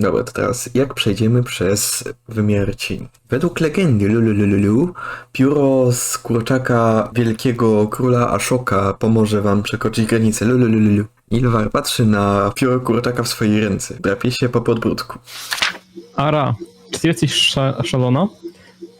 Dobra, to teraz jak przejdziemy przez wymiar cieni? Według legendy Lulululu, pióro z kurczaka wielkiego króla Ashoka pomoże wam przekroczyć granicę Lulululu. Ilwar patrzy na pióro kurczaka w swojej ręce. Drapie się po podbródku. Ara, czy ty jesteś sza szalona?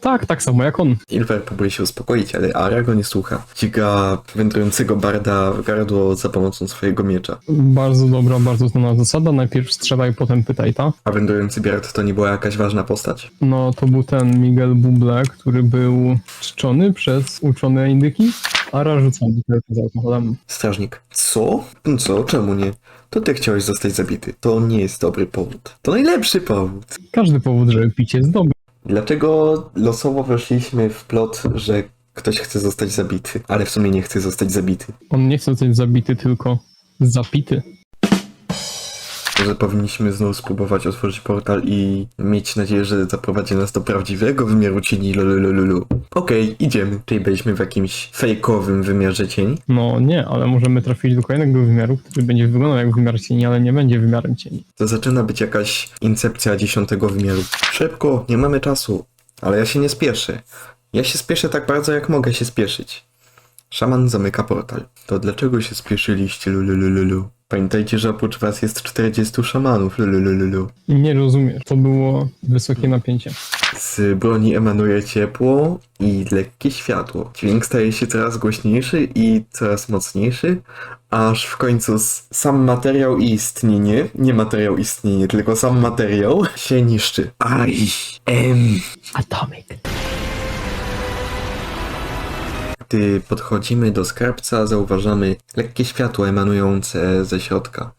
Tak, tak samo jak on. Ilwer próbuje się uspokoić, ale Ara go nie słucha. Dźga wędrującego barda w gardło za pomocą swojego miecza. Bardzo dobra, bardzo znana zasada. Najpierw strzelaj, potem pytaj, ta? A wędrujący bard to nie była jakaś ważna postać? No, to był ten Miguel Bublé, który był czczony przez uczone indyki. Ara rzuca butelkę z alkoholem. Strażnik. Co? Co? Czemu nie? To ty chciałeś zostać zabity. To nie jest dobry powód. To najlepszy powód. Każdy powód, żeby pić jest dobry. Dlaczego losowo weszliśmy w plot, że ktoś chce zostać zabity, ale w sumie nie chce zostać zabity? On nie chce zostać zabity, tylko zapity. Może powinniśmy znowu spróbować otworzyć portal i mieć nadzieję, że zaprowadzi nas do prawdziwego wymiaru cieni lulululu. Okej, idziemy. Czyli byliśmy w jakimś fejkowym wymiarze cieni. No nie, ale możemy trafić do kolejnego wymiaru, który będzie wyglądał jak wymiar cieni, ale nie będzie wymiarem cieni. To zaczyna być jakaś incepcja dziesiątego wymiaru. Szybko, nie mamy czasu. Ale ja się nie spieszę. Ja się spieszę tak bardzo, jak mogę się spieszyć. Szaman zamyka portal. To dlaczego się spieszyliście, lulululu? Pamiętajcie, że oprócz was jest 40 szamanów, lulululu. Nie rozumiesz, to było wysokie napięcie. Z broni emanuje ciepło i lekkie światło. Dźwięk staje się coraz głośniejszy i coraz mocniejszy, aż w końcu sam materiał i istnienie, nie materiał istnienie, tylko sam materiał się niszczy. Aj, em. Atomic. Gdy podchodzimy do skarbca, zauważamy lekkie światło emanujące ze środka.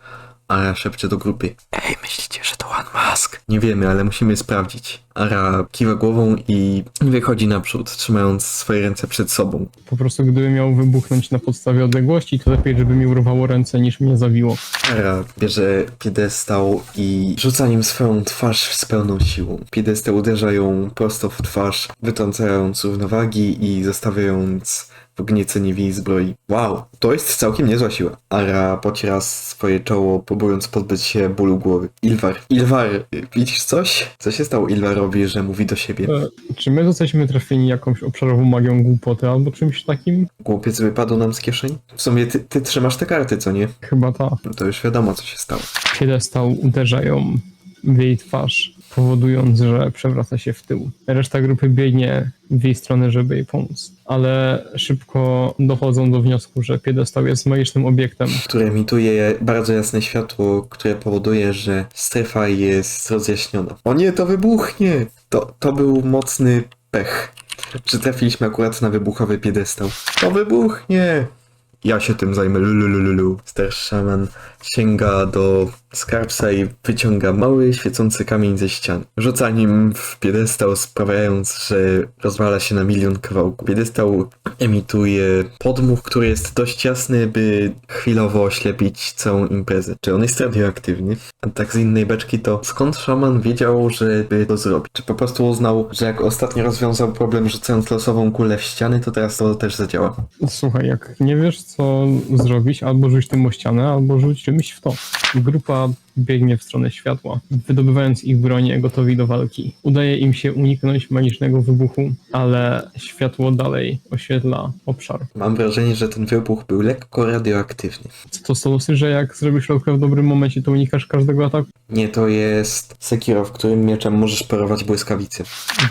Ara szepcze do grupy. Ej, myślicie, że to One Mask? Nie wiemy, ale musimy sprawdzić. Ara kiwa głową i wychodzi naprzód, trzymając swoje ręce przed sobą. Po prostu gdyby miał wybuchnąć na podstawie odległości, to lepiej, żeby mi urwało ręce niż mnie zawiło. Ara bierze piedestał i rzuca nim swoją twarz z pełną siłą. Piedestał uderza ją prosto w twarz, wytrącając równowagi i zostawiając w gnieceniwie zbroi. Wow, to jest całkiem niezła siła. Ara pociera swoje czoło, próbując pozbyć się bólu głowy. Ilwar, Ilwar, widzisz coś? Co się stało Ilwarowi, że mówi do siebie? E, czy my zostaliśmy trafieni jakąś obszarową magią głupoty albo czymś takim? Głupiec wypadł nam z kieszeni? W sumie ty, ty trzymasz te karty, co nie? Chyba ta. No to już wiadomo, co się stało. Piedestał uderza ją w jej twarz, powodując, że przewraca się w tył. Reszta grupy biegnie w jej stronę, żeby jej pomóc. Ale szybko dochodzą do wniosku, że piedestał jest magicznym obiektem. które emituje bardzo jasne światło, które powoduje, że strefa jest rozjaśniona. O nie, to wybuchnie! To, to był mocny pech, że trafiliśmy akurat na wybuchowy piedestał. To wybuchnie! Ja się tym zajmę, lulululu. Starszy szaman sięga do skarbca i wyciąga mały, świecący kamień ze ścian. Rzuca nim w piedestał, sprawiając, że rozwala się na milion kawałków. Piedestał emituje podmuch, który jest dość jasny, by chwilowo oślepić całą imprezę. Czy on jest radioaktywny? A tak z innej beczki to skąd szaman wiedział, żeby to zrobić? Czy po prostu uznał, że jak ostatnio rozwiązał problem rzucając losową kulę w ściany, to teraz to też zadziała? Słuchaj, jak nie wiesz co zrobić, albo rzuć tym o ścianę, albo rzuć czymś w to. Grupa biegnie w stronę światła, wydobywając ich bronię gotowi do walki. Udaje im się uniknąć magicznego wybuchu, ale światło dalej oświetla obszar. Mam wrażenie, że ten wybuch był lekko radioaktywny. Co to stosy, że jak zrobisz środkę w dobrym momencie, to unikasz każdego ataku? Nie, to jest Sekiro, w którym mieczem możesz parować błyskawicy.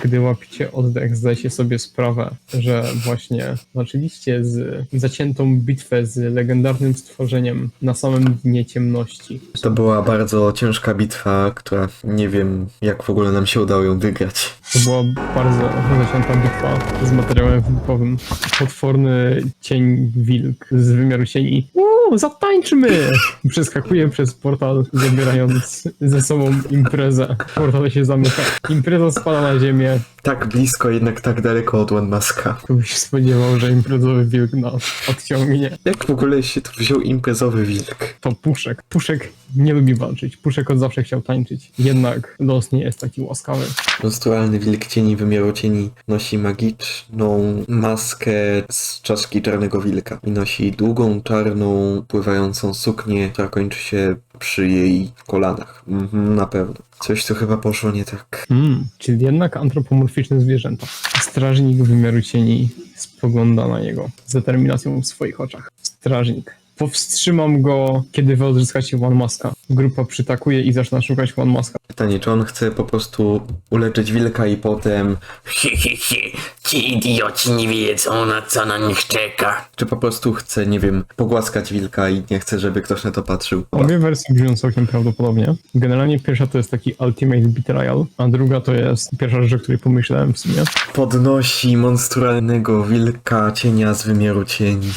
Gdy łapicie oddech, zdajcie sobie sprawę, że właśnie zaczęliście z zaciętą bitwę z legendarnym stworzeniem na samym dnie ciemności. To była bardzo ciężka bitwa, która nie wiem, jak w ogóle nam się udało ją wygrać. To była bardzo zacięta bitwa z materiałem wybuchowym. Potworny cień wilk z wymiaru cieni. Uuu, zatańczmy! Przeskakuje przez portal, zabierając ze sobą imprezę. Portal się zamyka. Impreza spada na ziemię. Tak blisko, jednak tak daleko od One Maska. Kto by się spodziewał, że imprezowy wilk nas odciągnie. Jak w ogóle się tu wziął imprezowy wilk? To Puszek. Puszek nie lubi walczyć. Puszek od zawsze chciał tańczyć. Jednak los nie jest taki łaskawy. Monstrualny wilk cieni wymiaru cieni nosi magiczną maskę z czaszki czarnego wilka i nosi długą, czarną, pływającą suknię, która kończy się przy jej kolanach. Mhm, na pewno. Coś tu chyba poszło nie tak. Hmm, czyli jednak antropomorficzne zwierzęta. Strażnik wymiaru cieni spogląda na niego z determinacją w swoich oczach. Strażnik. Powstrzymam go, kiedy wy odzyskacie One Maska. Grupa przytakuje i zaczyna szukać One Maska. Pytanie, czy on chce po prostu uleczyć wilka i potem, Hi, hi, hi. Ci idioci nie wiedzą, na co na nich czeka. czy po prostu chce, nie wiem, pogłaskać wilka i nie chce, żeby ktoś na to patrzył. Obie wersje brzmią całkiem prawdopodobnie. Generalnie pierwsza to jest taki Ultimate Betrayal, a druga to jest pierwsza rzecz, o której pomyślałem w sumie. Podnosi monstrualnego wilka cienia z wymiaru cieni.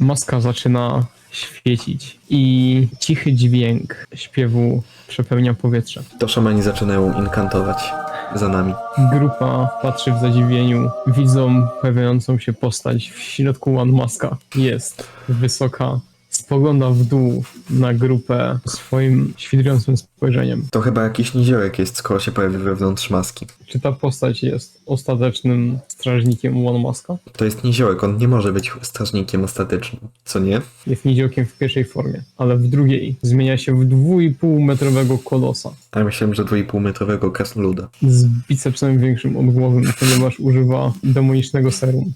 Maska zaczyna świecić i cichy dźwięk śpiewu przepełnia powietrze. To szamani zaczynają inkantować za nami. Grupa patrzy w zadziwieniu. Widzą pojawiającą się postać w środku One Maska. Jest wysoka. Spogląda w dół na grupę swoim świdrującym spojrzeniem. To chyba jakiś niziołek jest, skoro się pojawił wewnątrz maski. Czy ta postać jest ostatecznym strażnikiem One Maska? To jest niziołek, on nie może być strażnikiem ostatecznym, co nie? Jest niziołkiem w pierwszej formie, ale w drugiej zmienia się w 2,5 metrowego kolosa. A ja myślałem, że 2,5 metrowego krasnoluda. z bicepsem większym od głowy, ponieważ używa demonicznego serum.